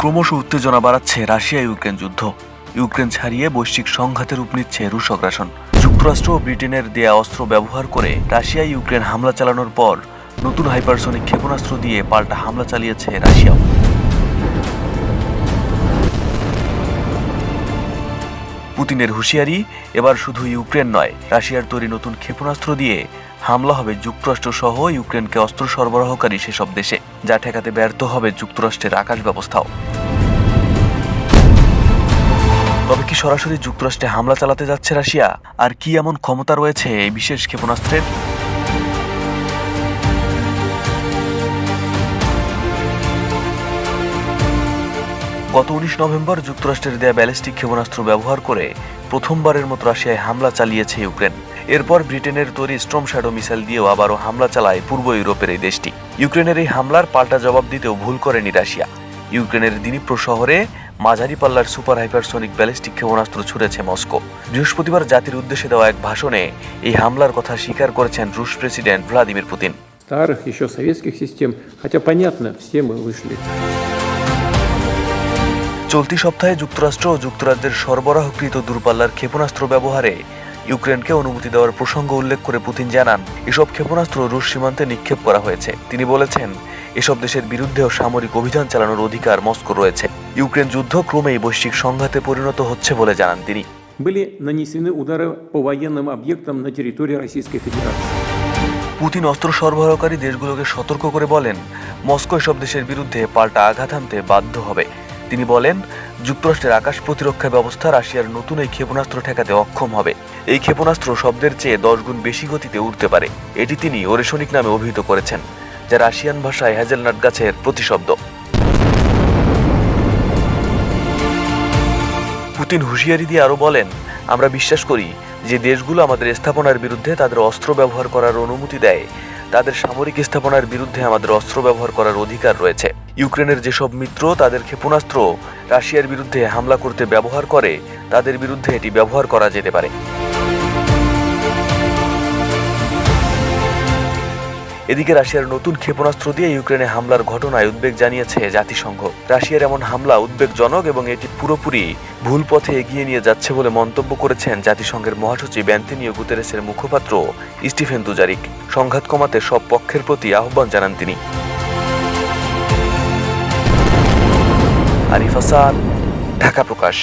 ক্রমশ উত্তেজনা বাড়াচ্ছে রাশিয়া ইউক্রেন যুদ্ধ। ইউক্রেন ছাড়িয়ে বৈশ্বিক সংঘাতে রূপ নিচ্ছে রুশ অগ্রাসন। যুক্তরাষ্ট্র ও ব্রিটেনের দেয়া অস্ত্র ব্যবহার করে রাশিয়া ইউক্রেন হামলা চালানোর পর নতুন হাইপারসনিক ক্ষেপণাস্ত্র দিয়ে পাল্টা হামলা চালিয়েছে রাশিয়াও। পুতিনের হুঁশিয়ারি এবার শুধু ইউক্রেন নয়, রাশিয়ার তৈরি নতুন ক্ষেপণাস্ত্র দিয়ে হামলা হবে যুক্তরাষ্ট্র সহ ইউক্রেনকে অস্ত্র সরবরাহকারী সেসব দেশে, যা ঠেকাতে ব্যর্থ হবে যুক্তরাষ্ট্রের আকাশ ব্যবস্থাও। তবে কি সরাসরি যুক্তরাষ্ট্রে হামলা চালাতে যাচ্ছে রাশিয়া? আর কি এমন ক্ষমতা রয়েছে এই বিশেষ ক্ষেপণাস্ত্রের? গত উনিশ নভেম্বর যুক্তরাষ্ট্রের দেয়া ব্যালিস্টিক ক্ষেপণাস্ত্র ব্যবহার করে প্রথমবারের মতো রাশিয়ায় হামলা চালিয়েছে ইউক্রেন এরপর ব্রিটেনের তৈরি স্ট্রম শ্যাডো মিসাইল দিয়েও আবারও হামলা চালায় পূর্ব ইউরোপের এই দেশটি ইউক্রেনের এই হামলার পাল্টা জবাব দিতেও ভুল করেনি রাশিয়া ইউক্রেনের দিনিপ্রো শহরে মাঝারি পাল্লার সুপার হাইপারসনিক ব্যালিস্টিক ক্ষেপণাস্ত্র ছুড়েছে মস্কো বৃহস্পতিবার জাতির উদ্দেশ্যে দেওয়া এক ভাষণে এই হামলার কথা স্বীকার করেছেন রুশ প্রেসিডেন্ট ভ্লাদিমির পুতিন старых еще советских систем. Хотя понятно, все мы вышли. চলতি সপ্তাহে যুক্তরাষ্ট্র ও যুক্তরাজ্যের সরবরাহকৃত দূরপাল্লার ক্ষেপণাস্ত্র ব্যবহারে ইউক্রেনকে অনুমতি দেওয়ার প্রসঙ্গ উল্লেখ করে পুতিন জানান এসব ক্ষেপণাস্ত্র রুশ সীমান্তে নিক্ষেপ করা হয়েছে তিনি বলেছেন এসব দেশের বিরুদ্ধেও সামরিক অভিযান চালানোর অধিকার মস্কো রয়েছে ইউক্রেন যুদ্ধ ক্রমেই বৈশ্বিক সংঘাতে পরিণত হচ্ছে বলে জানান তিনি Были нанесены удары по военным объектам на территории Российской Федерации. পুতিন অস্ত্র সরবরাহকারী দেশগুলোকে সতর্ক করে বলেন মস্কো এসব দেশের বিরুদ্ধে পাল্টা আঘাত আনতে বাধ্য হবে তিনি বলেন, যুক্তরাষ্ট্রের আকাশ প্রতিরক্ষা ব্যবস্থা রাশিয়ার নতুন এই ক্ষেপণাস্ত্র ঠেকাতে অক্ষম হবে। এই ক্ষেপণাস্ত্র শব্দের চেয়ে দশ গুণ বেশি গতিতে উঠতে পারে। এটি তিনি ওরেশনিক নামে অভিহিত করেছেন, যা রাশিয়ান ভাষায় হ্যাজেলনাট গাছের প্রতিশব্দ। পুতিন হুঁশিয়ারি দিয়ে আরও বলেন, আমরা বিশ্বাস করি যে দেশগুলো আমাদের স্থাপনার বিরুদ্ধে তাদের অস্ত্র ব্যবহার করার অনুমতি দেয়। তাদের সামরিক স্থাপনার বিরুদ্ধে আমাদের অস্ত্র ব্যবহার করার অধিকার রয়েছে। ইউক্রেনের যেসব মিত্র তাদের ক্ষেপণাস্ত্র রাশিয়ার বিরুদ্ধে হামলা করতে ব্যবহার করে, তাদের বিরুদ্ধে এটি ব্যবহার করা যেতে পারে। এদিকে রাশিয়ার নতুন ক্ষেপণাস্ত্র দিয়ে ইউক্রেনে হামলার ঘটনায় উদ্বেগ জানিয়েছে জাতিসংঘ। রাশিয়ার এমন হামলা উদ্বেগজনক এবং এটি পুরোপুরি ভুল পথে এগিয়ে নিয়ে যাচ্ছে বলে মন্তব্য করেছেন জাতিসংঘের মহাসচিব অ্যান্টনিও গুতেরেসের মুখপাত্র স্টিফেন দুজারিক। সংঘাত কমাতে সব পক্ষের প্রতি আহ্বান জানান তিনি। আরিফ হাসান ঢাকা প্রকাশ।